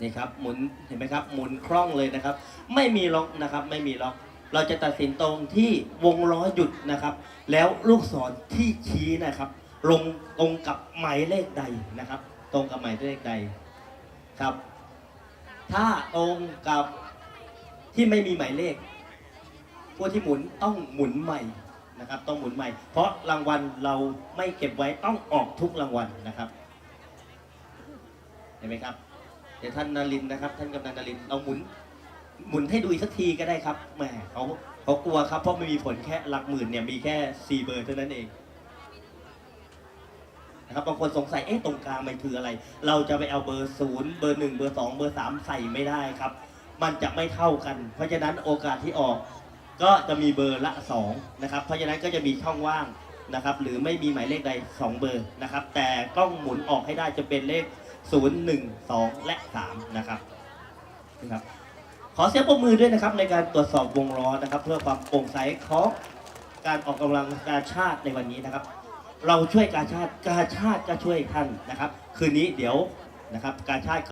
นี่ครับหมุนเห็นไหมครับหมุนคล่องเลยนะครับ ไม่มีล็อกนะครับไม่มีล็อก เราจะตัดสินตรงที่วงล้อหยุดนะครับ แล้วลูกศรที่ชี้นะครับ ลงตรงกับหมายเลขใดนะครับ ตรงกับหมายเลขใดครับ ถ้าตรงกับที่ไม่มีหมายเลขผู้ที่หมุนต้องหมุนใหม่นะครับต้องหมุนใหม่ เพราะรางวัลเราไม่เก็บไว้ต้องออกทุกรางวัลนะครับ เห็นไหมครับ เดี๋ยวท่านนรินทร์นะครับ ท่านกำนันนรินทร์เราหมุน หมุนให้ดูอีกสักทีก็ได้ครับแหมเขาเขากลัวครับเพราะไม่มีผลแค่หลักหมื่นเนี่ยมีแค่สี่เบอร์เท่านั้นเองนะครับบางคนสงสัยเอ๊ะตรงกลางมันคืออะไร เราจะไปเอาเบอร์ศูนย์เบอร์หนึ่งเบอร์สองเบอร์สามใส่ไม่ได้ครับ มันจะไม่เท่ากัน เพราะฉะนั้นโอกาสที่ออก ก็จะมีเบอร์ละสองนะครับ เพราะฉะนั้นก็จะมีช่องว่างนะครับ หรือไม่มีหมายเลขใดสองเบอร์นะครับ แต่ต้องหมุนออกให้ได้จะเป็นเลข 0 1 2 และ 3 นะครับนะครับ ขอเสียงปรบมือด้วยนะครับในการตรวจสอบวงล้อนะครับ เพื่อความโปร่งใสของการออกกำลังการชาติในวันนี้นะครับ เราช่วยการชาติการชาติก็ช่วยท่านนะครับ คืนนี้เดี๋ยวนะครับการชาติ